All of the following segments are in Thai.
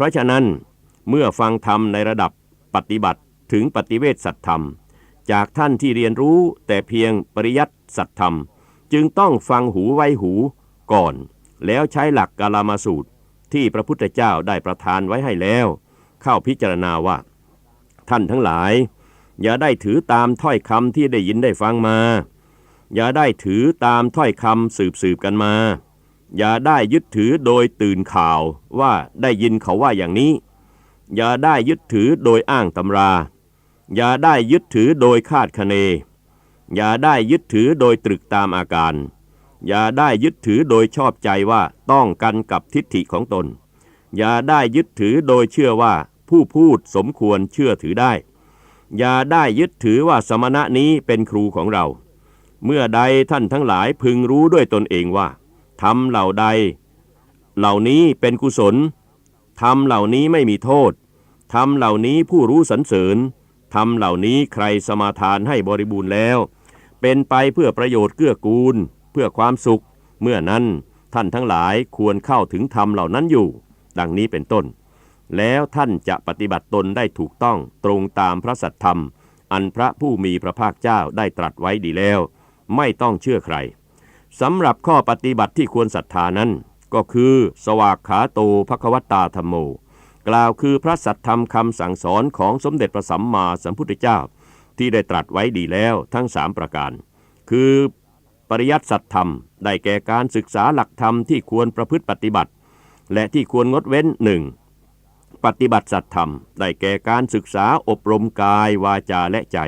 ราะฉะนั้นเมื่อฟังธรรมในระดับปฏิบัติถึงปฏิเวทสัตธรรม จากท่านที่เรียนรู้แต่เพียงปริยัติสัตธรรม จึงต้องฟังหูไว้หูก่อน แล้วใช้หลักกาลามาสูตร ที่พระพุทธเจ้าได้ประทานไว้ให้แล้ว เข้าพิจารณาว่า ท่านทั้งหลาย อย่าได้ถือตามถ้อยคำที่ได้ยินได้ฟังมา อย่าได้ถือตามถ้อยคำสืบสืบกันมา อย่าได้ยึดถือโดยตื่นข่าวว่าได้ยินเขาว่าอย่างนี้ อย่าได้ยึดถือโดยอ้างตำรา อย่าได้ยึดถือโดยคาดคะเน อย่าได้ยึดถือโดยตรึกตามอาการ อย่าได้ยึดถือโดยชอบใจว่าต้องกันกับทิฏฐิของตน อย่าได้ยึดถือโดยเชื่อว่าผู้พูดสมควรเชื่อถือได้ อย่าได้ยึดถือว่าสมณะนี้เป็นครูของเรา เมื่อใดท่านทั้งหลายพึงรู้ด้วยตนเองว่า ทำเหล่าใด เหล่านี้เป็นกุศลทำเหล่านี้ไม่มีโทษทำเหล่านี้ผู้รู้สรรเสริญทำเหล่านี้ใครสมาทานให้บริบูรณ์แล้ว เป็นไปเพื่อประโยชน์เกื้อกูล เพื่อความสุข เมื่อนั้นท่านทั้งหลายควรเข้าถึงธรรมเหล่านั้นอยู่ ดังนี้เป็นต้น แล้วท่านจะปฏิบัติตนได้ถูกต้องตรงตามพระสัทธรรม อันพระผู้มีพระภาคเจ้าได้ตรัสไว้ดีแล้ว ไม่ต้องเชื่อใคร สำหรับข้อปฏิบัติที่ควรศรัทธานั้น ก็คือสวากขาโตภควตาธรรมโม กล่าวคือพระสัทธรรมคำสั่งสอนของสมเด็จพระสัมมาสัมพุทธเจ้า ที่ได้ตรัสไว้ดีแล้วทั้งสามประการ คือปริยัติสัตธรรม ได้แก่การศึกษาหลักธรรมที่ควรประพฤติปฏิบัติ และที่ควรงดเว้นหนึ่งปฏิบัติสัตธรรม ได้แก่การศึกษาอบรมกายวาจาและใจ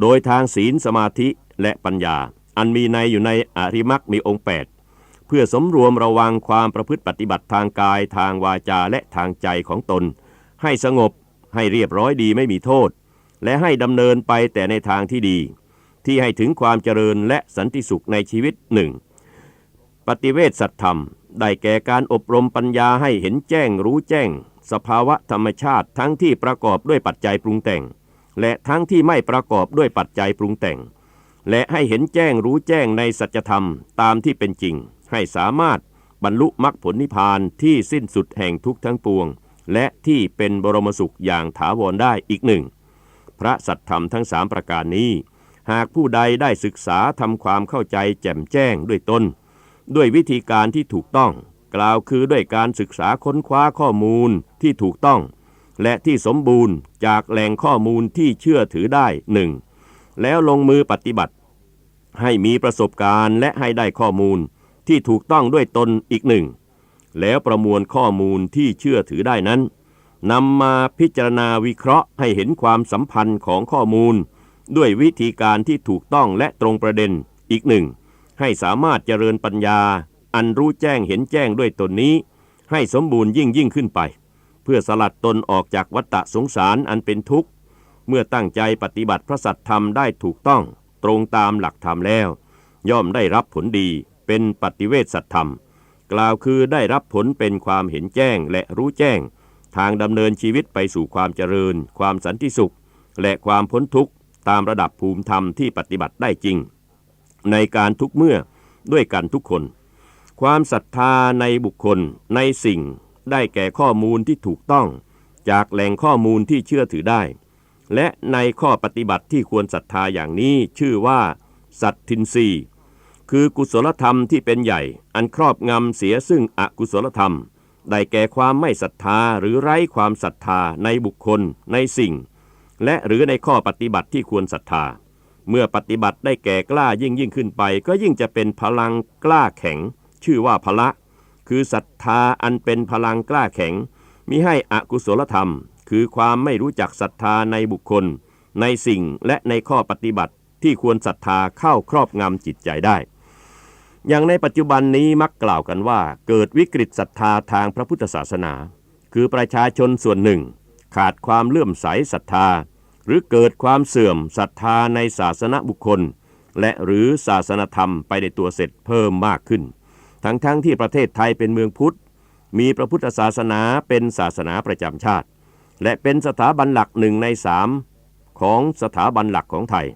โดยทางศีลสมาธิและปัญญา อันมีในอยู่ในอริมักมีองค์ 8 เพื่อสมรวมระวังความประพฤติปฏิบัติทางกายทางวาจาและทางใจของตน ให้สงบให้เรียบร้อยดีไม่มีโทษ และให้ดำเนินไปแต่ในทางที่ดี ที่ให้ถึงความเจริญและสันติสุขในชีวิตหนึ่งปฏิเวทสัตธรรม ได้แก่การอบรมปัญญาให้เห็นแจ้งรู้แจ้ง สภาวะธรรมชาติทั้งที่ประกอบด้วยปัจจัยปรุงแต่ง และทั้งที่ไม่ประกอบด้วยปัจจัยปรุงแต่ง และให้เห็นแจ้งรู้แจ้งในสัจธรรมตามที่เป็นจริง ให้สามารถบรรลุมรรคผลนิพพานที่สิ้นสุดแห่งทุกทั้งปวง และที่เป็นบรมสุขอย่างถาวรได้อีกหนึ่ง พระสัทธรรมทั้งสามประการนี้ หากผู้ใดได้ศึกษาทำความเข้าใจแจ่มแจ้งด้วยตนด้วยวิธีการที่ถูกต้อง กล่าวคือด้วยการศึกษาค้นคว้าข้อมูลที่ถูกต้อง และที่สมบูรณ์จากแหล่งข้อมูลที่เชื่อถือได้หนึ่ง แล้วลงมือปฏิบัติ ให้มีประสบการณ์และให้ได้ข้อมูลที่ถูกต้องด้วยตนอีกหนึ่ง แล้วประมวลข้อมูลที่เชื่อถือได้นั้นนำมาพิจารณาวิเคราะห์ให้เห็นความสัมพันธ์ของข้อมูล ด้วยวิธีการที่ถูกต้องและตรงประเด็นอีกหนึ่ง ให้สามารถเจริญปัญญา อันรู้แจ้งเห็นแจ้งด้วยตนนี้ ให้สมบูรณ์ยิ่งยิ่งขึ้นไป เพื่อสลัดตนออกจากวัฏฏะสงสารอันเป็นทุกข์ เมื่อตั้งใจปฏิบัติพระสัทธรรมได้ถูกต้อง ตรงตามหลักธรรมแล้ว ย่อมได้รับผลดีเป็นปฏิเวทสัตธรรม กล่าวคือได้รับผลเป็นความเห็นแจ้งและรู้แจ้ง ทางดำเนินชีวิตไปสู่ความเจริญ ความสันติสุข และความพ้นทุกข์ตามระดับภูมิธรรมที่ปฏิบัติได้จริง ในการทุกเมื่อด้วยกันทุกคน ความศรัทธาในบุคคลในสิ่ง ได้แก่ข้อมูลที่ถูกต้อง จากแหล่งข้อมูลที่เชื่อถือได้ และในข้อปฏิบัติที่ควรศรัทธาอย่างนี้ชื่อว่า สัตทินรีคือกุศลธรรมที่เป็นใหญ่ อันครอบงำเสียซึ่งอกุศลธรรม ได้แก่ความไม่ศรัทธาหรือไร้ความศรัทธาในบุคคล ในสิ่ง และหรือในข้อปฏิบัติที่ควรศรัทธา เมื่อปฏิบัติได้แก่กล้ายิ่งยิ่งขึ้นไป ก็ยิ่งจะเป็นพลังกล้าแข็ง ชื่อว่าพละ คือศรัทธาอันเป็นพลังกล้าแข็งมิให้อกุศลธรรม คือความไม่รู้จักศรัทธาในบุคคล ในสิ่งและในข้อปฏิบัติที่ควรศรัทธาเข้าครอบงำจิตใจได้ อย่างในปัจจุบันนี้มักกล่าวกันว่า เกิดวิกฤตศรัทธาทางพระพุทธศาสนา คือประชาชนส่วนหนึ่ง ขาดความเลื่อมใสศรัทธา หรือเกิดความเสื่อมศรัทธาในศาสนบุคคล และหรือศาสนธรรมไปในตัวเสร็จเพิ่มมากขึ้น ทั้งๆทที่ประเทศไทยเป็นเมืองพุทธ มีพระพุทธศาสนาเป็นศาสนาประจำชาติ และเป็นสถาบันหลักหนึ่งในสามของสถาบันหลักของไทย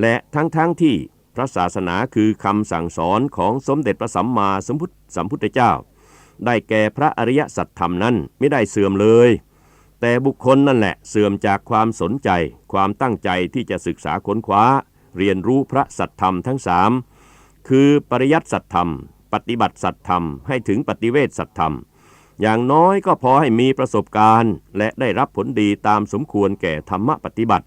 และทั้งๆทที่พระศาสนาคือคำสั่งสอนของสมเด็จพระสัมมาสัมพุทธสัมพุทธเจ้า ได้แก่พระอริยสัจธรรมนั้นไม่ได้เสื่อมเลย แต่บุคคลนั่นแหละเสื่อมจากความสนใจ ความตั้งใจที่จะศึกษาค้นคว้า เรียนรู้พระสัจธรรมทั้งสามคือปริยัติสัจธรรม ปฏิบัติสัจธรรมให้ถึงปฏิเวทสัจธรรม อย่างน้อยก็พอให้มีประสบการณ์ และได้รับผลดีตามสมควรแก่ธรรมปฏิบัติ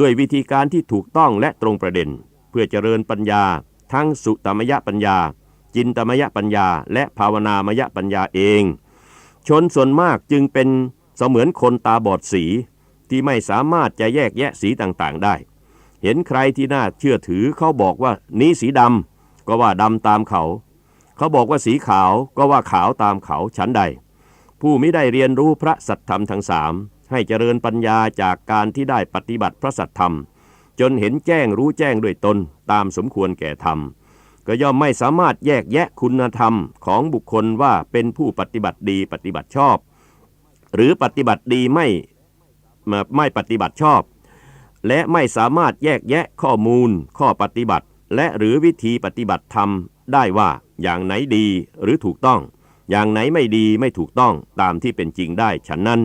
ด้วยวิธีการที่ถูกต้องและตรงประเด็น เพื่อเจริญปัญญา ทั้งสุตมยปัญญา จินตมยปัญญา และภาวนามยปัญญาเอง ชนส่วนมากจึงเป็นเสมือนคนตาบอดสีที่ไม่สามารถจะแยกแยะสีต่างๆได้ เห็นใครที่น่าเชื่อถือเขาบอกว่านี้สีดำก็ว่าดำตามเขา เขาบอกว่าสีขาวก็ว่าขาวตามเขาฉันใด ผู้ไม่ได้เรียนรู้พระสัทธรรมทั้งสามให้เจริญปัญญาจากการที่ได้ปฏิบัติพระสัทธรรม จนเห็นแจ้งรู้แจ้งด้วยตนตามสมควรแก่ธรรม ก็ย่อมไม่สามารถแยกแยะคุณธรรมของบุคคลว่าเป็นผู้ปฏิบัติดีปฏิบัติชอบ หรือปฏิบัติดีไม่ไม่ปฏิบัติชอบ และไม่สามารถแยกแยะข้อมูล ข้อปฏิบัติ และหรือวิธีปฏิบัติธรรม ได้ว่าอย่างไหนดีหรือถูกต้อง อย่างไหนไม่ดีไม่ถูกต้องตามที่เป็นจริงได้ฉันนั้น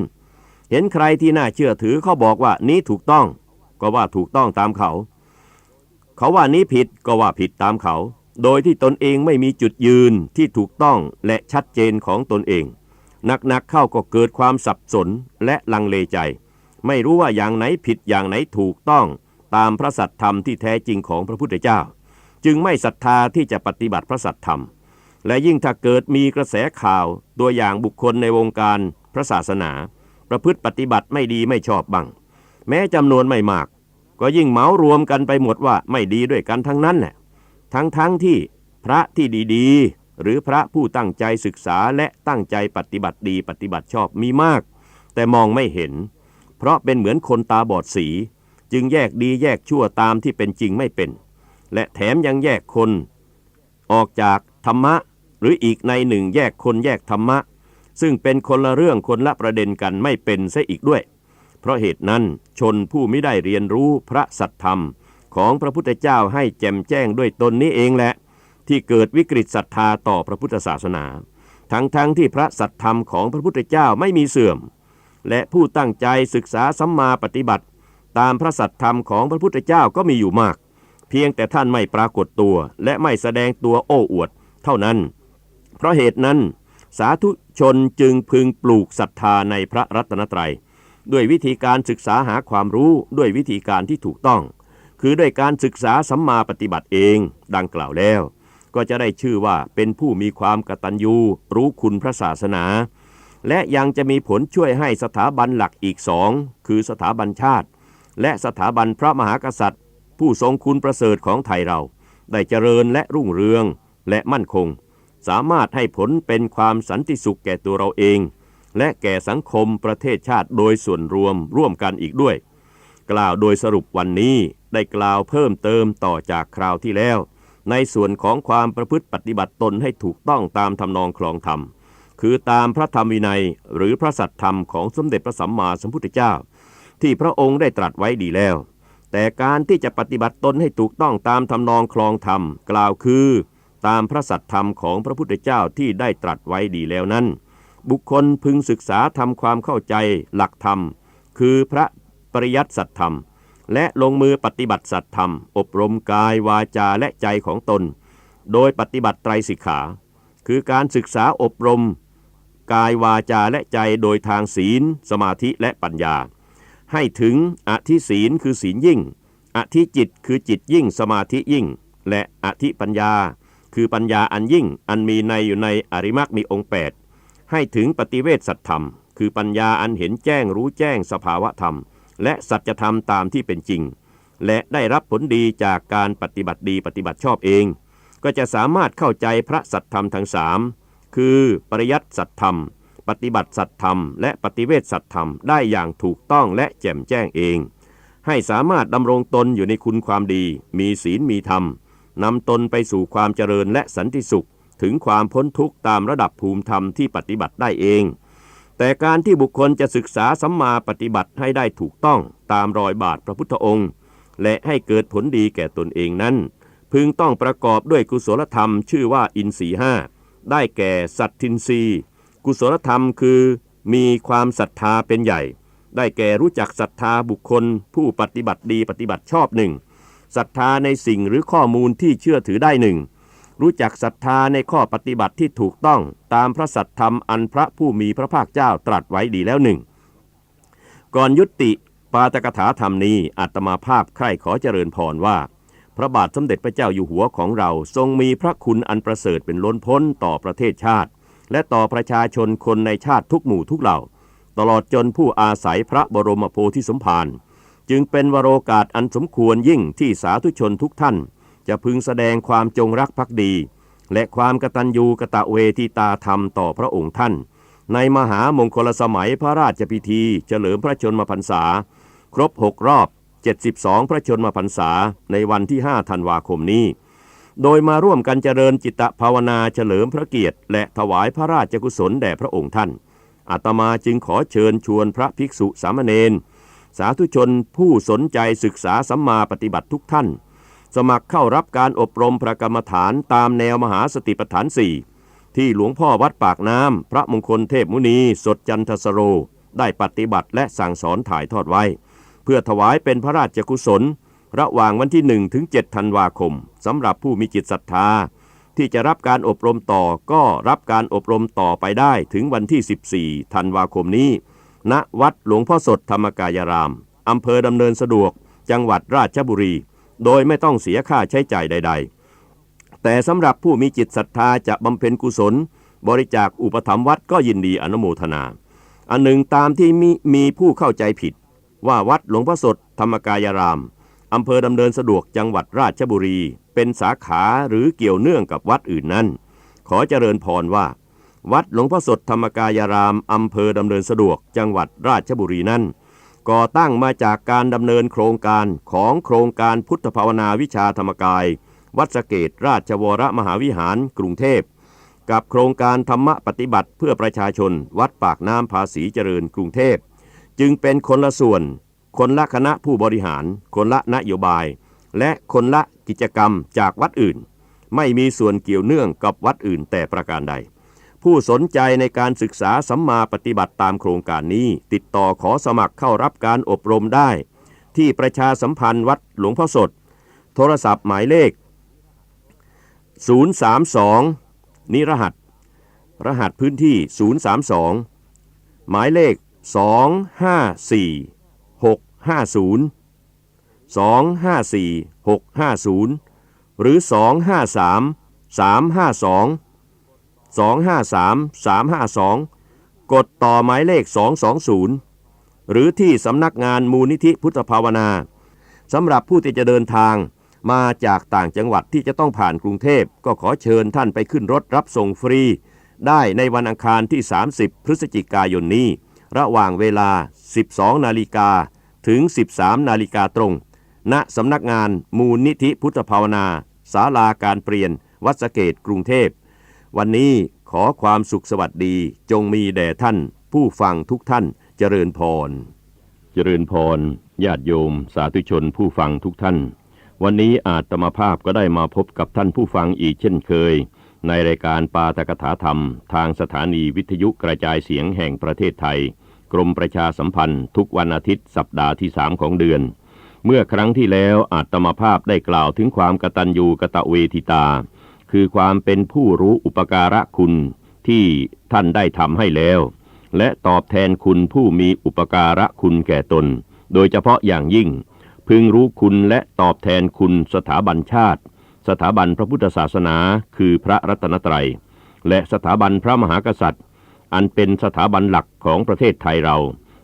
เห็นใครที่น่าเชื่อถือเขาบอกว่านี้ถูกต้อง ก็ว่าถูกต้องตามเขา เขาว่านี้ผิดก็ว่าผิดตามเขา โดยที่ตนเองไม่มีจุดยืนที่ถูกต้องและชัดเจนของตนเองหนักๆเข้าก็เกิดความสับสนและลังเลใจ ไม่รู้ว่าอย่างไหนผิดอย่างไหนถูกต้องตามพระสัตธรรมที่แท้จริงของพระพุทธเจ้า จึงไม่ศรัทธาที่จะปฏิบัติพระสัตธรรม และยิ่งถ้าเกิดมีกระแสข่าวตัวอย่างบุคคลในวงการพระศาสนา ประพฤติปฏิบัติไม่ดีไม่ชอบบังแม้จำนวนไม่มาก ก็ยิ่งเหมารวมกันไปหมดว่าไม่ดีด้วยกันทั้งนั้นแหละทั้งทั้งที่พระที่ดีๆ หรือพระผู้ตั้งใจศึกษาและตั้งใจปฏิบัติดีปฏิบัติชอบมีมาก แต่มองไม่เห็น เพราะเป็นเหมือนคนตาบอดสี จึงแยกดีแยกชั่วตามที่เป็นจริงไม่เป็น และแถมยังแยกคน ออกจากธรรมะ หรืออีกในหนึ่งแยกคนแยกธรรมะ ซึ่งเป็นคนละเรื่องคนละประเด็นกันไม่เป็นซะอีกด้วย เพราะเหตุนั้นชนผู้ไม่ได้เรียนรู้พระสัทธรรม ของพระพุทธเจ้าให้แจ่มแจ้งด้วยตนนี้เองแหละ ที่เกิดวิกฤตศรัทธาต่อพระพุทธศาสนา ทั้งๆทที่พระสัทธรรมของพระพุทธเจ้าไม่มีเสื่อม และผู้ตั้งใจศึกษาสัมมาปฏิบัติ ตามพระสัทธรรมของพระพุทธเจ้าก็มีอยู่มาก เพียงแต่ท่านไม่ปรากฏตัวและไม่แสดงตัวโอ้อวด เท่านั้น เพราะเหตุนั้น สาธุชนจึงพึงปลูกศรัทธาในพระรัตนตรัย ด้วยวิธีการศึกษาหาความรู้ด้วยวิธีการที่ถูกต้อง คือด้วยการศึกษาสัมมาปฏิบัติเอง ดังกล่าวแล้ว ก็จะได้ชื่อว่าเป็นผู้มีความกตัญญู รู้คุณพระศาสนา และยังจะมีผลช่วยให้สถาบันหลักอีกสองคือสถาบันชาติ และสถาบันพระมหากษัตริย์ ผู้ทรงคุณประเสริฐของไทยเรา ได้เจริญและรุ่งเรืองและมั่นคง สามารถให้ผลเป็นความสันติสุขแก่ตัวเราเอง และแก่สังคมประเทศชาติโดยส่วนรวมร่วมกันอีกด้วย กล่าวโดยสรุปวันนี้ได้กล่าวเพิ่มเติมต่อจากคราวที่แล้ว ในส่วนของความประพฤติปฏิบัติตนให้ถูกต้องตามทำนองคลองธรรม คือตามพระธรรมวินัยหรือพระสัตธรรมของสมเด็จพระสัมมาสัมพุทธเจ้า ที่พระองค์ได้ตรัสไว้ดีแล้ว แต่การที่จะปฏิบัติตนให้ถูกต้องตามทำนองคลองธรรม กล่าวคือ ตามพระสัตธรรมของพระพุทธเจ้าที่ได้ตรัสไว้ดีแล้วนั้น บุคคลพึงศึกษาทำความเข้าใจหลักธรรม คือพระปริยัติสัตธรรม และลงมือปฏิบัติสัตธรรม อบรมกายวาจาและใจของตน โดยปฏิบัติไตรสิกขา คือการศึกษาอบรม กายวาจาและใจโดยทางศีล สมาธิและปัญญา ให้ถึงอธิศีลคือศีลยิ่ง อธิจิตคือจิตยิ่งสมาธิยิ่ง และอธิปัญญา คือปัญญาอันยิ่งอันมีในอยู่ในอริมักมีองค์แปดให้ถึงปฏิเวทสัตธรรม คือปัญญาอันเห็นแจ้งรู้แจ้งสภาวะธรรม และสัจธรรมตามที่เป็นจริง และได้รับผลดีจากการปฏิบัติดีปฏิบัติชอบเอง ก็จะสามารถเข้าใจพระสัตธรรมทั้งสามคือปริยัติสัตธรรม ปฏิบัติสัตธรรมและปฏิเวทสัตธรรมได้อย่างถูกต้องและแจ่มแจ้งเอง ให้สามารถดำรงตนอยู่ในคุณความดี มีศีลมีธรรมนำตนไปสู่ความเจริญและสันติสุข ถึงความพ้นทุกข์ตามระดับภูมิธรรมที่ปฏิบัติได้เอง แต่การที่บุคคลจะศึกษาสัมมาปฏิบัติให้ได้ถูกต้องตามรอยบาทพระพุทธองค์ และให้เกิดผลดีแก่ตนเองนั้น พึงต้องประกอบด้วยกุศลธรรมชื่อว่าอินทรีห้าได้แก่สัตทินรี กุศลธรรมคือมีความศรัทธาเป็นใหญ่ ได้แก่รู้จักศรัทธาบุคคล ผู้ปฏิบัติดีปฏิบัติชอบหนึ่งศรัทธาในสิ่งหรือข้อมูลที่เชื่อถือได้หนึ่งรู้จักศรัทธาในข้อปฏิบัติที่ถูกต้องตามพระสัทธรรมอันพระผู้มีพระภาคเจ้าตรัสไว้ดีแล้วหนึ่งก่อนยุติปาตกถาธรรมนี้อัตมาภาพใคร่ขอเจริญพรว่า พระบาทสมเด็จพระเจ้าอยู่หัวของเราทรงมีพระคุณอันประเสริฐเป็นล้นพ้นต่อประเทศชาติ และต่อประชาชนคนในชาติทุกหมู่ทุกเหล่า ตลอดจนผู้อาศัยพระบรมโพธิสมภารจึงเป็นวโรกาสอันสมควรยิ่งที่สาธุชนทุกท่าน จะพึงแสดงความจงรักภักดี และความกตัญญูกะตะเวทิตาธรรมต่อพระองค์ท่าน ในมหามงคลสมัยพระราชพิธี เฉลิมพระชนมพรรษา ครบ6รอบ 72 พระชนมพรรษาในวันที่ 5 ธันวาคมนี้ โดยมาร่วมกันเจริญจิตภาวนาเฉลิมพระเกียรติและถวายพระราชกุศลแด่พระองค์ท่าน อาตมาจึงขอเชิญชวนพระภิกษุสามเณรสาธุชนผู้สนใจศึกษาสัมมาปฏิบัติทุกท่าน สมัครเข้ารับการอบรมพระกรรมฐานตามแนวมหาสติปัฏฐานสี่ที่หลวงพ่อวัดปากน้ำพระมงคลเทพมุนีสดจันทสโร ได้ปฏิบัติและสั่งสอนถ่ายทอดไว้ เพื่อถวายเป็นพระราชกุศล ระหว่างวันที่ 1 ถึง 7 ธันวาคมสำหรับผู้มีจิตศรัทธา ที่จะรับการอบรมต่อก็รับการอบรมต่อไปได้ถึงวันที่ 14 ธันวาคมนี้ ณวัดหลวงพ่อสดธรรมกายรามอำเภอดำเนินสะดวก จังหวัดราชบุรี โดยไม่ต้องเสียค่าใช้จ่ายใด ๆ แต่สำหรับผู้มีจิตศรัทธาจะบำเพ็ญกุศล บริจาคอุปถัมภ์วัดก็ยินดีอนุโมทนา อันหนึ่งตามที่มีมีผู้เข้าใจผิด ว่าวัดหลวงพ่อสดธรรมกายราม อำเภอดำเนินสะดวกจังหวัดราชบุรี เป็นสาขาหรือเกี่ยวเนื่องกับวัดอื่นนั้น ขอเจริญพรว่า วัดหลวงพ่อสดธรรมกายรามอำเภอดำเนินสะดวกจังหวัดราชบุรีนั้น ก่อตั้งมาจากการดำเนินโครงการของโครงการพุทธภาวนาวิชาธรรมกาย วัดสเกตราชวรมหาวิหารกรุงเทพ กับโครงการธรรมปฏิบัติเพื่อประชาชน วัดปากน้ำภาษีเจริญกรุงเทพ จึงเป็นคนละส่วน คนละคณะผู้บริหาร คนละนโยบาย และคนละกิจกรรมจากวัดอื่น ไม่มีส่วนเกี่ยวเนื่องกับวัดอื่นแต่ประการใด ผู้สนใจในการศึกษาสัมมาปฏิบัติตามโครงการนี้ ติดต่อขอสมัครเข้ารับการอบรมได้ ที่ประชาสัมพันธ์วัดหลวงพ่อสด โทรศัพท์หมายเลข 032 นิรหัส รหัสพื้นที่ 032 หมายเลข 254 50 254 650 หรือ 253 352 253 352 กดต่อหมายเลข 220 หรือที่สำนักงานมูลนิธิพุทธภาวนาสำหรับผู้ที่จะเดินทางมาจากต่างจังหวัดที่จะต้องผ่านกรุงเทพก็ขอเชิญท่านไปขึ้นรถรับส่งฟรี ได้ในวันอังคารที่ 30 พฤศจิกายนนี้ ระหว่างเวลา 12 นาฬิกา ถึง 13 นาฬิกาตรง ณสำนักงานมูลนิธิพุทธภาวนาศาลาการเปลี่ยน วัดสเกตกรุงเทพ วันนี้ขอความสุขสวัสดีจงมีแด่ท่าน ผู้ฟังทุกท่านเจริญพร เจริญพรญาติโยม สาธุชนผู้ฟังทุกท่าน วันนี้อาตมาภาพก็ได้มาพบกับท่านผู้ฟังอีกเช่นเคย ในรายการปาตกถาธรรม ทางสถานีวิทยุกระจายเสียงแห่งประเทศไทย กรมประชาสัมพันธ์ ทุกวันอาทิตย์สัปดาห์ที่สามของเดือน เมื่อครั้งที่แล้วอาตมาภาพได้กล่าวถึงความกตัญญูกะตะเวทิตา คือความเป็นผู้รู้อุปการะคุณที่ท่านได้ทำให้แล้ว และตอบแทนคุณผู้มีอุปการะคุณแก่ตน โดยเฉพาะอย่างยิ่ง พึงรู้คุณและตอบแทนคุณสถาบันชาติ สถาบันพระพุทธศาสนา คือพระรัตนตรัย และสถาบันพระมหากษัตริย์ อันเป็นสถาบันหลักของประเทศไทยเรา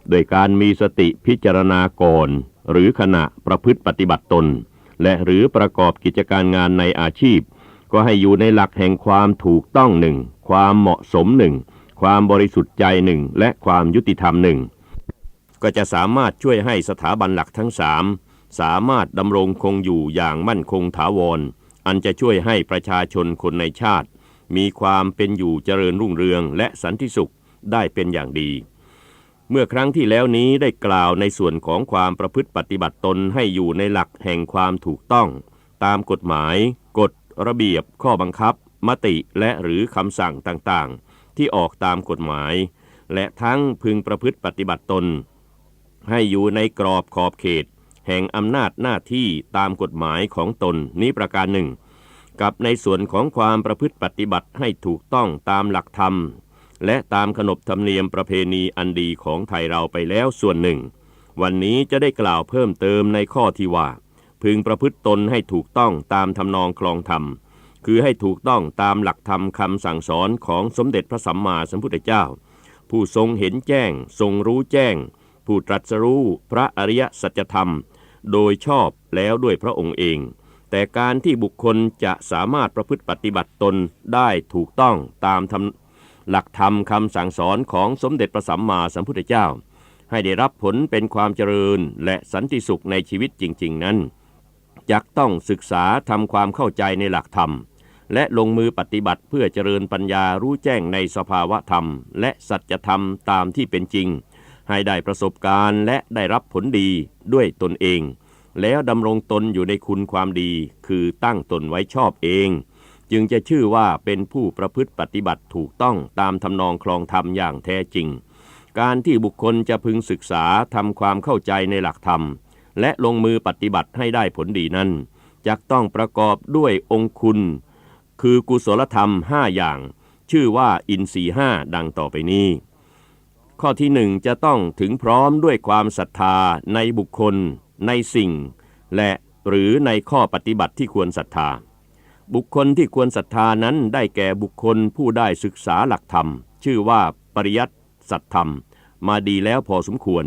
โดยการมีสติพิจารณาก่อนหรือขณะประพฤติปฏิบัติตน และหรือประกอบกิจการงานในอาชีพ ก็ให้อยู่ในหลักแห่งความถูกต้องหนึ่งความเหมาะสมหนึ่งความบริสุทธิ์ใจหนึ่งและความยุติธรรมหนึ่งก็จะสามารถช่วยให้สถาบันหลักทั้งสามสามารถดำรงคงอยู่อย่างมั่นคงถาวร อันจะช่วยให้ประชาชนคนในชาติ มีความเป็นอยู่เจริญรุ่งเรืองและสันติสุขได้เป็นอย่างดี เมื่อครั้งที่แล้วนี้ได้กล่าวในส่วนของความประพฤติปฏิบัติตนให้อยู่ในหลักแห่งความถูกต้อง ตามกฎหมาย กฎ ระเบียบ ข้อบังคับ มติและหรือคำสั่งต่างๆ ที่ออกตามกฎหมาย และทั้งพึงประพฤติปฏิบัติตน ให้อยู่ในกรอบขอบเขต แห่งอำนาจหน้าที่ตามกฎหมายของตนนี้ประการหนึ่ง กับในส่วนของความประพฤติปฏิบัติให้ถูกต้องตามหลักธรรม และตามขนบธรรมเนียมประเพณีอันดีของไทยเราไปแล้วส่วนหนึ่ง วันนี้จะได้กล่าวเพิ่มเติมในข้อที่ว่า พึงประพฤติตนให้ถูกต้องตามทำนองคลองธรรม คือให้ถูกต้องตามหลักธรรมคำสั่งสอนของสมเด็จพระสัมมาสัมพุทธเจ้า ผู้ทรงเห็นแจ้ง ทรงรู้แจ้ง ผู้ตรัสรู้พระอริยสัจธรรม โดยชอบแล้วด้วยพระองค์เอง แต่การที่บุคคลจะสามารถประพฤติปฏิบัติตนได้ถูกต้องตามหลักธรรมคำสั่งสอนของสมเด็จพระสัมมาสัมพุทธเจ้า ให้ได้รับผลเป็นความเจริญและสันติสุขในชีวิตจริง ๆ นั้นจักต้องศึกษาทำความเข้าใจในหลักธรรม และลงมือปฏิบัติเพื่อเจริญปัญญารู้แจ้งในสภาวะธรรม และสัจธรรมตามที่เป็นจริง ให้ได้ประสบการณ์และได้รับผลดีด้วยตนเอง แล้วดำรงตนอยู่ในคุณความดี คือตั้งตนไว้ชอบเอง จึงจะชื่อว่าเป็นผู้ประพฤติปฏิบัติถูกต้องตามทำนองคลองธรรมอย่างแท้จริง การที่บุคคลจะพึงศึกษาทำความเข้าใจในหลักธรรม และลงมือปฏิบัติให้ได้ผลดีนั้นจะต้องประกอบด้วยองคุณ คือกุศลธรรมห้าอย่าง ชื่อว่าอินทรีห้าดังต่อไปนี้ ข้อที่หนึ่งจะต้องถึงพร้อมด้วยความศรัทธาในบุคคล ในสิ่ง และหรือในข้อปฏิบัติที่ควรศรัทธา บุคคลที่ควรศรัทธานั้นได้แก่บุคคลผู้ได้ศึกษาหลักธรรม ชื่อว่าปริยัติสัตธรรม มาดีแล้วพอสมควร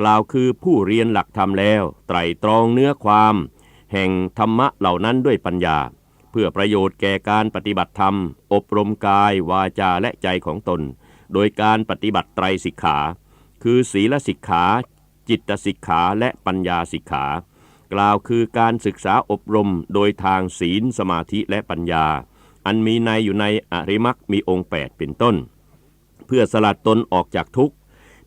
กล่าวคือผู้เรียนหลักธรรมแล้ว ไตรตรองเนื้อความ แห่งธรรมะเหล่านั้นด้วยปัญญา เพื่อประโยชน์แก่การปฏิบัติธรรม อบรมกายวาจาและใจของตน โดยการปฏิบัติไตรสิกขา คือศีลสิกขา จิตสิกขาและปัญญาสิกขา กล่าวคือการศึกษาอบรมโดยทางศีลสมาธิและปัญญา อันมีในอยู่ในอริมักมีองค์ 8 เป็นต้น เพื่อสลัดตนออกจากทุกข์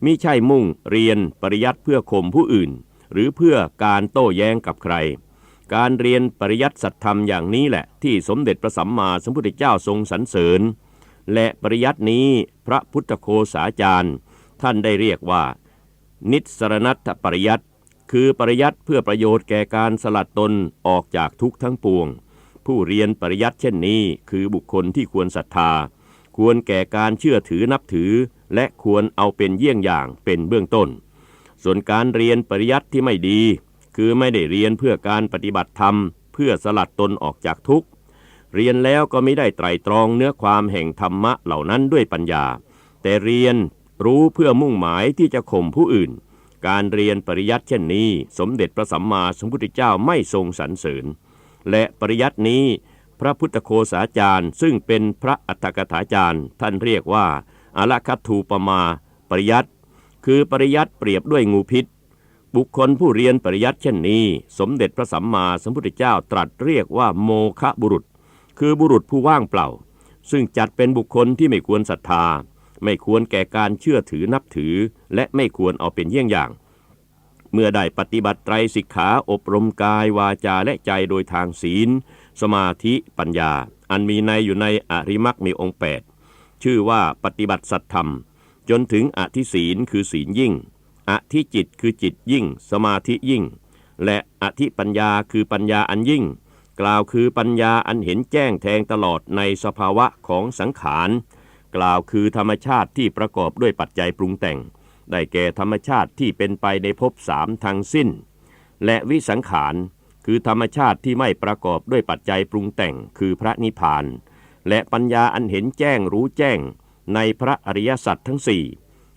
มิใช่มุ่งเรียนปริยัติเพื่อข่มผู้อื่น หรือเพื่อการโต้แย้งกับใคร การเรียนปริยัติสัตธรรมอย่างนี้แหละ ที่สมเด็จพระสัมมาสัมพุทธเจ้าทรงสรรเสริญ และปริยัตินี้พระพุทธโคสาจารย์ ท่านได้เรียกว่า นิสรณัตปริยัตคือปริยัตเพื่อประโยชน์แก่การสลัดตนออกจากทุกข์ทั้งปวง ผู้เรียนปริยัตเช่นนี้คือบุคคลที่ควรศรัทธา ควรแก่การเชื่อถือนับถือ และควรเอาเป็นเยี่ยงอย่างเป็นเบื้องต้น ส่วนการเรียนปริยัตที่ไม่ดี คือไม่ได้เรียนเพื่อการปฏิบัติธรรม เพื่อสลัดตนออกจากทุกข์เรียนแล้วก็ไม่ได้ไตรตรองเนื้อความแห่งธรรมะเหล่านั้นด้วยปัญญา แต่เรียน รู้เพื่อมุ่งหมายที่จะข่มผู้อื่น การเรียนปริยัติเช่นนี้ สมเด็จพระสัมมาสัมพุทธเจ้าไม่ทรงสรรเสริญ และปริยัตินี้ พระพุทธโคสาจารย์ซึ่งเป็นพระอัฏฐกถาจารย์ ท่านเรียกว่าอลคัตถูปมา ปริยัติคือปริยัติเปรียบด้วยงูพิษ บุคคลผู้เรียนปริยัติเช่นนี้ สมเด็จพระสัมมาสัมพุทธเจ้าตรัสเรียกว่าโมคะบุรุษ คือบุรุษผู้ว่างเปล่า ซึ่งจัดเป็นบุคคลที่ไม่ควรศรัทธา ไม่ควรแก่การเชื่อถือนับถือ และไม่ควรเอาเป็นเยี่ยงอย่าง เมื่อได้ปฏิบัติไตรสิกขาอบรมกายวาจาและใจโดยทางศีล สมาธิปัญญา อันมีในอยู่ในอริมักมีองค์ 8 ชื่อว่าปฏิบัติสัตธรรม จนถึงอธิศีลคือศีลยิ่งอธิจิตคือจิตยิ่ง สมาธิยิ่ง และอธิปัญญาคือปัญญาอันยิ่ง กล่าวคือปัญญาอันเห็นแจ้งแทงตลอดในสภาวะของสังขาร กล่าวคือธรรมชาติที่ประกอบด้วยปัจจัยปรุงแต่ง ได้แก่ธรรมชาติที่เป็นไปในภพสามทั้งสิ้น และวิสังขารคือธรรมชาติที่ไม่ประกอบด้วยปัจจัยปรุงแต่ง คือพระนิพพาน และปัญญาอันเห็นแจ้งรู้แจ้ง ในพระอริยสัจทั้งสี่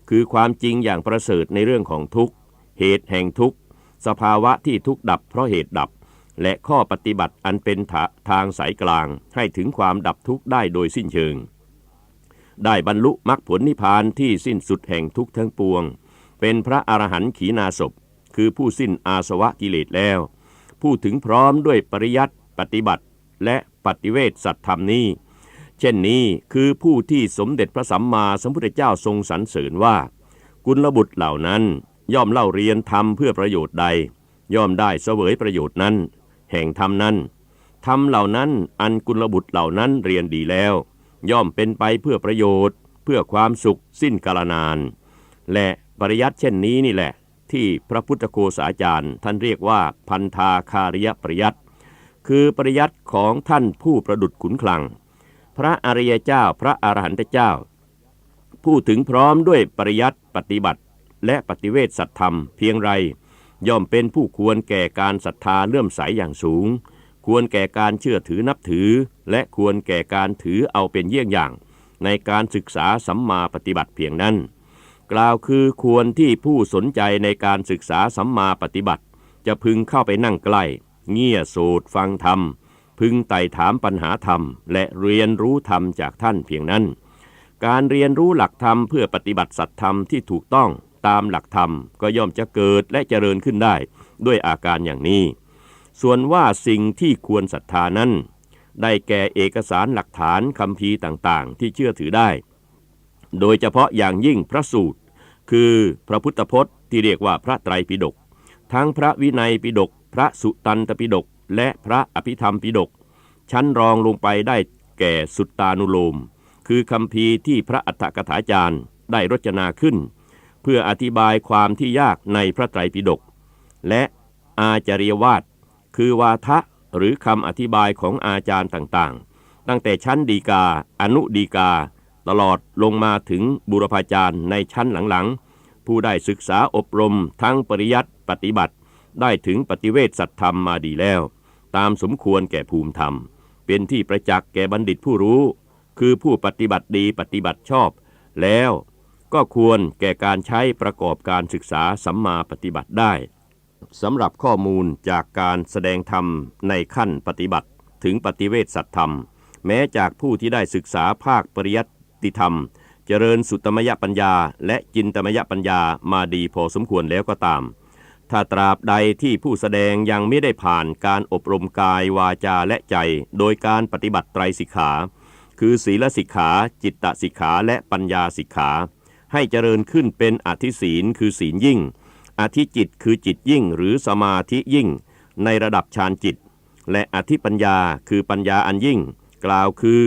คือความจริงอย่างประเสริฐในเรื่องของทุกข์ เหตุแห่งทุกข์ สภาวะที่ทุกข์ดับเพราะเหตุดับ และข้อปฏิบัติอันเป็นทางสายกลางให้ถึงความดับทุกข์ได้โดยสิ้นเชิง ได้บรรลุมรรคผลนิพพานที่สิ้นสุดแห่งทุกทั้งปวง เป็นพระอรหันต์ขีณาศพคือผู้สิ้นอาสวะกิเลสแล้ว ผู้ถึงพร้อมด้วยปริยัติปฏิบัติ และปฏิเวทสัตธรรมนี้ เช่นนี้คือผู้ที่สมเด็จพระสัมมาสัมพุทธเจ้าทรงสรรเสริญว่า กุลบุตรเหล่านั้นย่อมเล่าเรียนธรรมเพื่อประโยชน์ใด ย่อมได้เสวยประโยชน์นั้น แห่งธรรมนั้นทำเหล่านั้นอันกุลบุตรเหล่านั้นเรียนดีแล้ว ย่อมเป็นไปเพื่อประโยชน์ เพื่อความสุขสิ้นกาลนาน และปริยัติเช่นนี้นี่แหละ ที่พระพุทธโฆษาจารย์ ท่านเรียกว่าพันธาคาริยปริยัติคือปริยัติของท่านผู้ประดุดขุนคลัง พระอริยเจ้าพระอรหันตเจ้า ผู้ถึงพร้อมด้วยปริยัติปฏิบัติ และปฏิเวทสัตธรรมเพียงไร ย่อมเป็นผู้ควรแก่การศรัทธาเลื่อมใสอย่างสูง ควรแก่การเชื่อถือนับถือ และควรแก่การถือเอาเป็นเยี่ยงอย่าง ในการศึกษาสัมมาปฏิบัติเพียงนั้น กล่าวคือควรที่ผู้สนใจในการศึกษาสัมมาปฏิบัติ จะพึงเข้าไปนั่งใกล้ เงี่ยโสดฟังธรรม พึงไต่ถามปัญหาธรรม และเรียนรู้ธรรมจากท่านเพียงนั้น การเรียนรู้หลักธรรมเพื่อปฏิบัติสัตธรรมที่ถูกต้องตามหลักธรรมก็ย่อมจะเกิดและเจริญขึ้นได้ ด้วยอาการอย่างนี้ ส่วนว่าสิ่งที่ควรศรัทธานั้น ได้แก่เอกสารหลักฐานคำพีต่างๆ ที่เชื่อถือได้ โดยเฉพาะอย่างยิ่งพระสูตร คือพระพุทธพจน์ที่เรียกว่าพระไตรปิฎกทั้งพระวินัยปิฎกพระสุตันตปิฎกและพระอภิธรรมปิฎกชั้นรองลงไปได้แก่สุตตานุโลม คือคำพีที่พระอัฏฐกถาจารย์ได้รจนาขึ้น เพื่ออธิบายความที่ยากในพระไตรปิฎกและอาจาริยวาท คือวาทะหรือคำอธิบายของอาจารย์ต่างๆ ตั้งแต่ชั้นดีกา อนุดีกา ตลอดลงมาถึงบุรพาจารย์ในชั้นหลังๆ ผู้ได้ศึกษาอบรมทั้งปริยัติปฏิบัติ ได้ถึงปฏิเวทสัตธรรมมาดีแล้ว ตามสมควรแก่ภูมิธรรม เป็นที่ประจักษ์แก่บัณฑิตผู้รู้ คือผู้ปฏิบัติดีปฏิบัติชอบ แล้วก็ควรแก่การใช้ประกอบการศึกษาสัมมาปฏิบัติได้ สำหรับข้อมูลจากการแสดงธรรมในขั้นปฏิบัติถึงปฏิเวทสัตธรรม แม้จากผู้ที่ได้ศึกษาภาคปริยัติธรรม เจริญสุตมยปัญญา และจินตมยปัญญามาดีพอสมควรแล้วก็ตาม ถ้าตราบใดที่ผู้แสดงยังไม่ได้ผ่านการอบรมกายวาจาและใจ โดยการปฏิบัติไตรสิกขา คือศีลสิกขา จิตตสิกขาและปัญญาสิกขา ให้เจริญขึ้นเป็นอธิศีลคือศีลยิ่ง อธิจิตคือจิตยิ่งหรือสมาธิยิ่ง ในระดับฌานจิต และอธิปัญญาคือปัญญาอันยิ่ง กล่าวคือ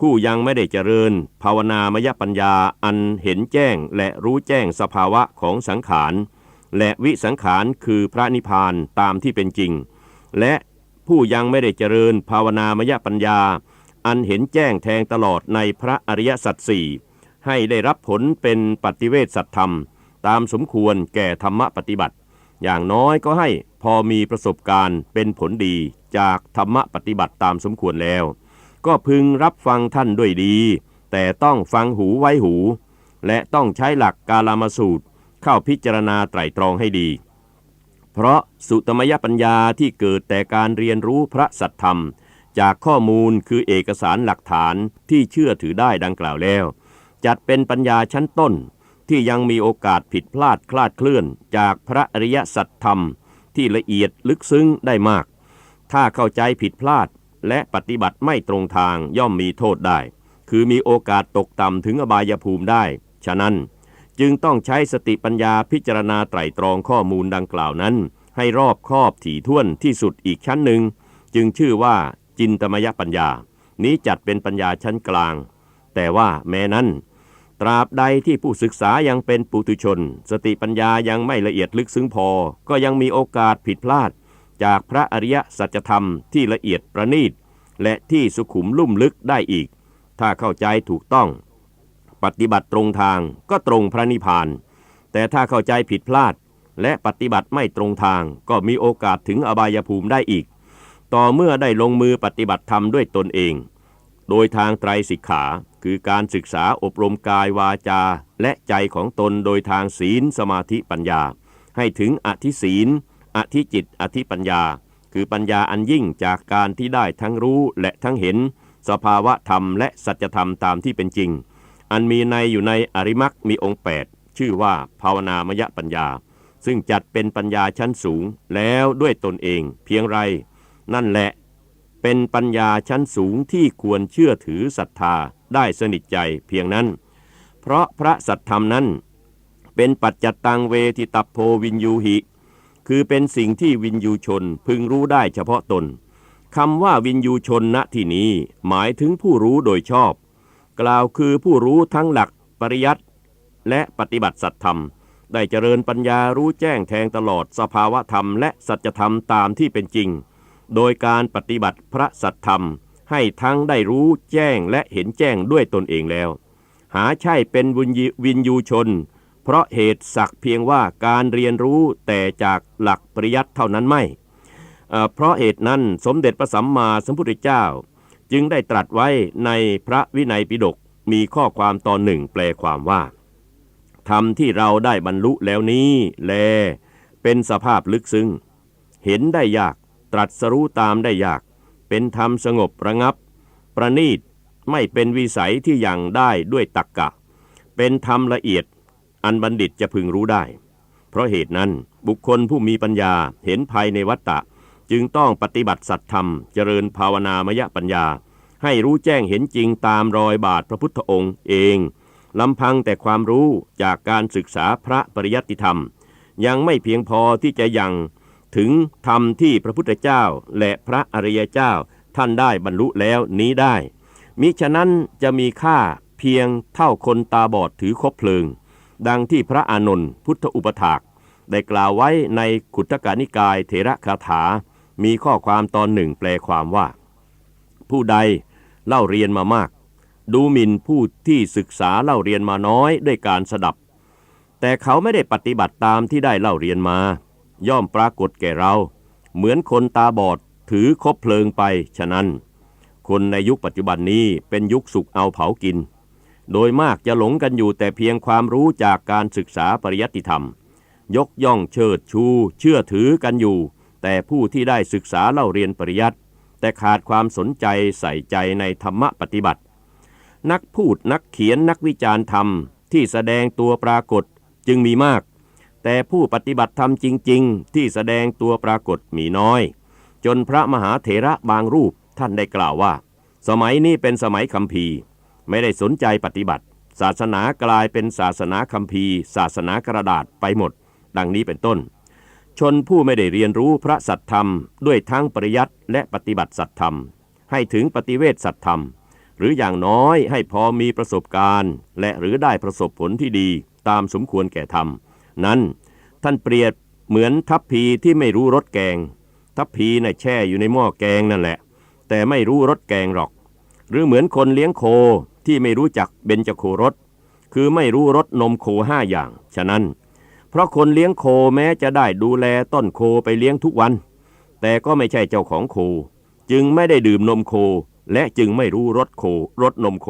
ผู้ยังไม่ได้เจริญ ภาวนามยปัญญาอันเห็นแจ้งและรู้แจ้งสภาวะของสังขาร และวิสังขารคือพระนิพพานตามที่เป็นจริง และผู้ยังไม่ได้เจริญ ภาวนามยปัญญา อันเห็นแจ้งแทงตลอดในพระอริยสัจสี่ให้ได้รับผลเป็นปฏิเวทสัตธรรม ตามสมควรแก่ธรรมปฏิบัติ อย่างน้อยก็ให้พอมีประสบการณ์เป็นผลดีจากธรรมปฏิบัติตามสมควรแล้ว ก็พึงรับฟังท่านด้วยดี แต่ต้องฟังหูไว้หู และต้องใช้หลักกาลามาสูตร เข้าพิจารณาไตรตรองให้ดี เพราะสุตมยปัญญาที่เกิดแต่การเรียนรู้พระสัทธรรม จากข้อมูลคือเอกสารหลักฐานที่เชื่อถือได้ดังกล่าวแล้ว จัดเป็นปัญญาชั้นต้น ที่ยังมีโอกาสผิดพลาดคลาดเคลื่อนจากพระอริยสัจธรรม ที่ละเอียดลึกซึ้งได้มาก ถ้าเข้าใจผิดพลาดและปฏิบัติไม่ตรงทางย่อมมีโทษได้ คือมีโอกาสตกต่ำถึงอบายภูมิได้ ฉะนั้นจึงต้องใช้สติปัญญาพิจารณาไตรตรองข้อมูลดังกล่าวนั้น ให้รอบครอบถี่ถ้วนที่สุดอีกชั้นหนึ่ง จึงชื่อว่าจินตมยปัญญา นี้จัดเป็นปัญญาชั้นกลาง แต่ว่าแม้นั้น ตราบใดที่ผู้ศึกษายังเป็นปุถุชน สติปัญญายังไม่ละเอียดลึกซึ้งพอ ก็ยังมีโอกาสผิดพลาด จากพระอริยสัจธรรมที่ละเอียดประณีต และที่สุขุมลุ่มลึกได้อีก ถ้าเข้าใจถูกต้อง ปฏิบัติตรงทางก็ตรงพระนิพพาน แต่ถ้าเข้าใจผิดพลาด และปฏิบัติไม่ตรงทาง ก็มีโอกาสถึงอบายภูมิได้อีก ต่อเมื่อได้ลงมือปฏิบัติธรรมด้วยตนเอง โดยทางไตรสิกขา คือการศึกษาอบรมกายวาจา และใจของตนโดยทางศีลสมาธิปัญญา ให้ถึงอธิศีล อธิจิต อธิปัญญา คือปัญญาอันยิ่งจากการที่ได้ทั้งรู้และทั้งเห็น สภาวะธรรมและสัจธรรมตามที่เป็นจริง อันมีในอยู่ในอริมักมีองค์ 8 ชื่อว่าภาวนามยปัญญา ซึ่งจัดเป็นปัญญาชั้นสูงแล้วด้วยตนเอง เพียงไร นั่นแหละ เป็นปัญญาชั้นสูงที่ควรเชื่อถือศรัทธาได้สนิทใจเพียงนั้น เพราะพระสัทธรรมนั้น เป็นปัจจตังเวทิตัพโพวินยูหิ คือเป็นสิ่งที่วินยูชนพึงรู้ได้เฉพาะตนคำว่าวินยูชนณที่นี้หมายถึงผู้รู้โดยชอบ กล่าวคือผู้รู้ทั้งหลักปริยัติและปฏิบัติสัตธรรม ได้เจริญปัญญารู้แจ้งแทงตลอดสภาวะธรรมและสัจธรรมตามที่เป็นจริง โดยการปฏิบัติพระสัตธรรม ให้ทั้งได้รู้แจ้งและเห็นแจ้งด้วยตนเองแล้ว หาใช่เป็นวินยูวินยูชน เพราะเหตุสักเพียงว่าการเรียนรู้แต่จากหลักปริยัติเท่านั้นไม่เเพราะเหตุนั้นสมเด็จพระสัมมาสัมพุทธเจ้า จึงได้ตรัสไว้ในพระวินัยปิฎกมีข้อความตอนหนึ่งแปลความว่าธรรมที่เราได้บรรลุแล้วนี้ แล เป็นสภาพลึกซึ้ง เห็นได้ยาก ตรัสรู้ตามได้ยาก เป็นธรรมสงบระงับ ประณีตไม่เป็นวิสัยที่ยังได้ด้วยตักกะ เป็นธรรมละเอียด อันบัณฑิตจะพึงรู้ได้ เพราะเหตุนั้นบุคคลผู้มีปัญญาเห็นภายในวัฏฏะจึงต้องปฏิบัติสัตธรรม เจริญภาวนามยปัญญา ให้รู้แจ้งเห็นจริงตามรอยบาทพระพุทธองค์เองลำพังแต่ความรู้จากการศึกษาพระปริยัติธรรม ยังไม่เพียงพอที่จะยัง ถึงธรรมที่พระพุทธเจ้าและพระอริยเจ้าท่านได้บรรลุแล้วนี้ได้ มิฉะนั้นจะมีค่าเพียงเท่าคนตาบอดถือคบเพลิง ดังที่พระอานนท์พุทธอุปถากได้กล่าวไว้ในขุทกานิกายเถระคาถา มีข้อความตอนหนึ่งแปลความว่า ผู้ใดเล่าเรียนมามาก ดูหมิ่นผู้ที่ศึกษาเล่าเรียนมาน้อยด้วยการสดับ แต่เขาไม่ได้ปฏิบัติตามที่ได้เล่าเรียนมา ย่อมปรากฏแก่เรา เหมือนคนตาบอดถือคบเพลิงไป ฉะนั้น คนในยุคปัจจุบันนี้เป็นยุคสุกเอาเผากิน โดยมากจะหลงกันอยู่แต่เพียงความรู้จากการศึกษาปริยัติธรรม ยกย่องเชิดชู เชื่อถือกันอยู่ แต่ผู้ที่ได้ศึกษาเล่าเรียนปริยัติ แต่ขาดความสนใจใส่ใจในธรรมปฏิบัติ นักพูดนักเขียนนักวิจารณ์ธรรมที่แสดงตัวปรากฏจึงมีมาก แต่ผู้ปฏิบัติธรรมจริง ๆ ที่แสดงตัวปรากฏมีน้อย จนพระมหาเถระบางรูปท่านได้กล่าวว่า สมัยนี้เป็นสมัยคัมภีร์ ไม่ได้สนใจปฏิบัติ ศาสนากลายเป็นศาสนาคัมภีร์ ศาสนากระดาษไปหมด ดังนี้เป็นต้น ชนผู้ไม่ได้เรียนรู้พระสัตธรรม ด้วยทั้งปริยัติและปฏิบัติสัตธรรม ให้ถึงปฏิเวทสัตธรรม หรืออย่างน้อยให้พอมีประสบการณ์ และหรือได้ประสบผลที่ดีตามสมควรแก่ธรรม นั้น ท่านเปรียบเหมือนทัพพีที่ไม่รู้รสแกง ทัพพีน่ะแช่อยู่ในหม้อแกงนั่นแหละ แต่ไม่รู้รสแกงหรอก หรือเหมือนคนเลี้ยงโคที่ไม่รู้จักเบญจโครสคือไม่รู้รสนมโคห้าอย่าง ฉะนั้น เพราะคนเลี้ยงโคแม้จะได้ดูแลต้นโคไปเลี้ยงทุกวัน แต่ก็ไม่ใช่เจ้าของโค จึงไม่ได้ดื่มนมโค และจึงไม่รู้รสโครสนมโค